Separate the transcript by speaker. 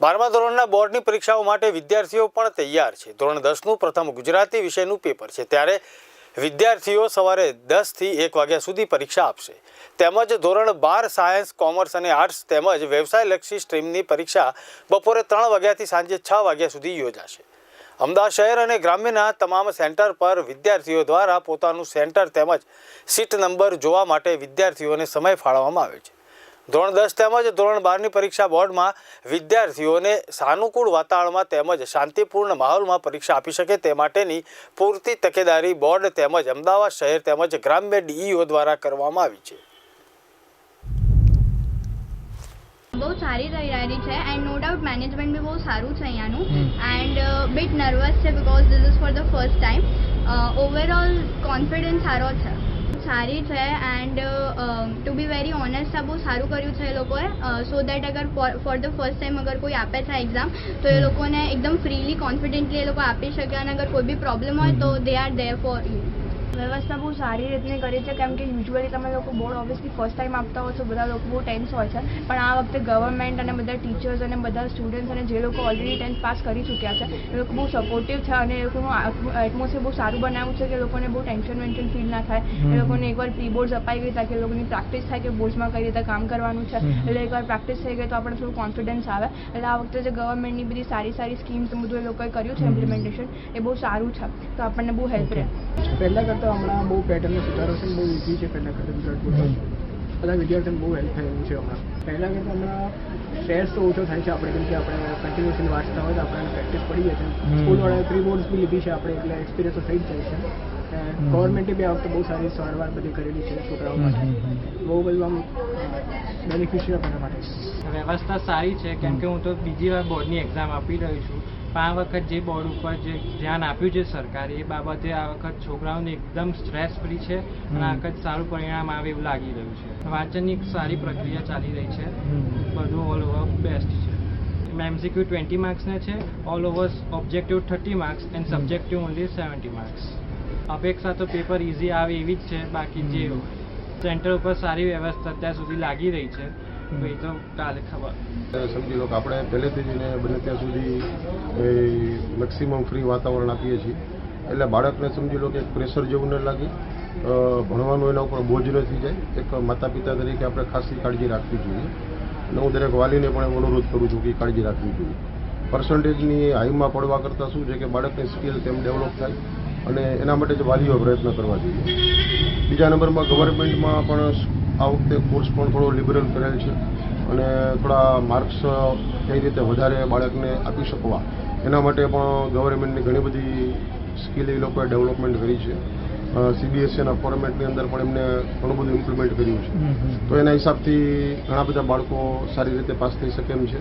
Speaker 1: બારમા ધોરણના બોર્ડની પરીક્ષાઓ માટે વિદ્યાર્થીઓ પણ તૈયાર છે. ધોરણ દસનું પ્રથમ ગુજરાતી વિષયનું પેપર છે. ત્યારે વિદ્યાર્થીઓ સવારે દસથી એક વાગ્યા સુધી પરીક્ષા આપશે. તેમજ ધોરણ બાર સાયન્સ, કોમર્સ અને આર્ટ્સ તેમજ વ્યવસાયલક્ષી સ્ટ્રીમની પરીક્ષા બપોરે ત્રણ વાગ્યાથી સાંજે છ વાગ્યા સુધી યોજાશે. અમદાવાદ શહેર અને ગ્રામ્યના તમામ સેન્ટર પર વિદ્યાર્થીઓ દ્વારા પોતાનું સેન્ટર તેમજ સીટ નંબર જોવા માટે વિદ્યાર્થીઓને સમય ફાળવવામાં આવે છે. ધોરણ દસ તેમજ ધોરણ બારની પરીક્ષા બોર્ડમાં વિદ્યાર્થીઓને સાનુકૂળ વાતાવરણમાં તેમજ શાંતિપૂર્ણ માહોલમાં પરીક્ષા આપી શકે તે માટેની પૂરતી તકેદારી બોર્ડ તેમજ અમદાવાદ શહેર તેમજ ગ્રામ્ય ડીઈઓ દ્વારા કરવામાં આવી છે.
Speaker 2: બહુ સારી તૈયારી છે એન્ડ નો ડાઉટ મેનેજમેન્ટ બી બહુ સારું છે અહીંયાનું. એન્ડ બિટ નર્વસ છે because this is for the first time overall confidence સારો છે. સારી છે and to be very honest આ બહુ સારું કર્યું છે એ લોકોએ. સો દેટ અગર ફોર ધ ફર્સ્ટ ટાઈમ અગર કોઈ આપે છે એક્ઝામ તો એ લોકોને એકદમ ફ્રીલી કોન્ફિડન્ટલી એ લોકો આપી શકે. અને અગર કોઈ બી પ્રોબ્લેમ હોય તો they are there for you
Speaker 3: વ્યવસ્થા બહુ સારી રીતની કરી છે. કેમ કે યુઝ્યુઅલી તમે લોકો બોર્ડ ઓબ્વિયસલી ફર્સ્ટ ટાઈમ આપતા હો છો બધા લોકો બહુ ટેન્સ હોય છે. પણ આ વખતે ગવર્મેન્ટ અને બધા ટીચર્સ અને બધા સ્ટુડન્ટ્સ અને જે લોકો ઓલરેડી ટેન્થ પાસ કરી ચૂક્યા છે એ લોકો બહુ સપોર્ટિવ છે અને એ લોકોનું એટમોસ્ફિયર બહુ સારું બનાવ્યું છે કે લોકોને બહુ ટેન્શન વેન્શન ફીલ ના થાય. એ લોકોને એકવાર પ્રી બોર્ડ્સ અપાઈ ગઈ તાકે કે લોકોની પ્રેક્ટિસ થાય કે બોર્ડ્સમાં કઈ રીતે કામ કરવાનું છે. એટલે એકવાર પ્રેક્ટિસ થઈ ગઈ તો આપણે થોડું કોન્ફિડન્સ આવે. એટલે આ વખતે જે ગવર્મેન્ટની બધી સારી સારી સ્કીમ્સ બધું એ લોકોએ કર્યું છે ઇમ્પ્લિમેન્ટેશન એ બહુ સારું છે. તો આપણને બહુ હેલ્પ રહે.
Speaker 4: પહેલાં કરતાં હમણાં બહુ પેટર્નનો સુધારો છે બહુ ઇઝી છે પહેલાં કરતાં ગુજરાત બોર્ડ બધા વિદ્યાર્થીઓને બહુ હેલ્પ થયેલું છે હમણાં. પહેલાં કરતાં હમણાં સ્ટ્રેસ તો ઓછો થાય છે આપણે કેમ કે આપણે કન્ટિન્યુઅસલી વાંચતા હોય તો આપણને પ્રેક્ટિસ પડી જાય છે. સ્કૂલવાળાએ પ્રી બોર્ડ્સ બી લીધી છે આપણે એટલે એક્સપિરિયન્સ તો થઈ જ જાય છે. ગવર્મેન્ટે બી આ વખતે બહુ સારી સારવાર બધી કરેલી છે છોકરાઓ માટે. બહુ બધું આમ બેનિફિશિયલ આપણા માટે.
Speaker 5: વ્યવસ્થા સારી છે કેમ કે હું તો બીજી વાર બોર્ડની એક્ઝામ આપી રહ્યો છું. પણ આ વખત જે બોર્ડ ઉપર જે ધ્યાન આપ્યું છે સરકારે એ બાબતે આ વખત છોકરાઓને એકદમ સ્ટ્રેસ ફ્રી છે અને આ વખત સારું પરિણામ આવે એવું લાગી રહ્યું છે. વાંચનની એક સારી પ્રક્રિયા ચાલી રહી છે. બધું ઓલ ઓવર બેસ્ટ છે. એમસીક્યુ ટ્વેન્ટી માર્ક્સના છે all over objective thirty marks and subjective only seventy marks અપેક્ષા તો પેપર ઇઝી આવે એવી જ છે બાકી જે સેન્ટર ઉપર સારી વ્યવસ્થા અત્યાર સુધી લાગી રહી છે. તો એ તો કાલે ખબર.
Speaker 6: સમજી લો કે આપણે પહેલેથી જઈને બને ત્યાં સુધી એ મેક્સિમમ ફ્રી વાતાવરણ આપીએ છીએ. એટલે બાળકને સમજી લો કે પ્રેશર જેવું ન લાગે. ભણવાનું એના ઉપર બોજ ન થઈ જાય. એક માતા પિતા તરીકે આપણે ખાસી કાળજી રાખવી જોઈએ. અને હું દરેક વાલીને પણ એવો અનુરોધ કરું છું કે કાળજી રાખવી જોઈએ. પર્સન્ટેજની હાઈમાં પડવા કરતાં શું છે કે બાળકની સ્કિલ તેમ ડેવલપ થાય. અને એના માટે જ વાલીઓ પ્રયત્ન કરવા જોઈએ. બીજા નંબરમાં ગવર્મેન્ટમાં પણ આ વખતે કોર્સ પણ થોડો લિબરલ કરેલ છે અને થોડા માર્ક્સ કઈ રીતે વધારે બાળકને આપી શકવા એના માટે પણ ગવર્મેન્ટની ઘણી બધી સ્કિલ એ લોકોએ ડેવલપમેન્ટ કરી છે. સીબીએસસીના ફોર્મેટની અંદર પણ એમને ઘણું બધું ઇમ્પ્લિમેન્ટ કર્યું છે. તો એના હિસાબથી ઘણા બધા બાળકો સારી રીતે પાસ થઈ શકે એમ છે.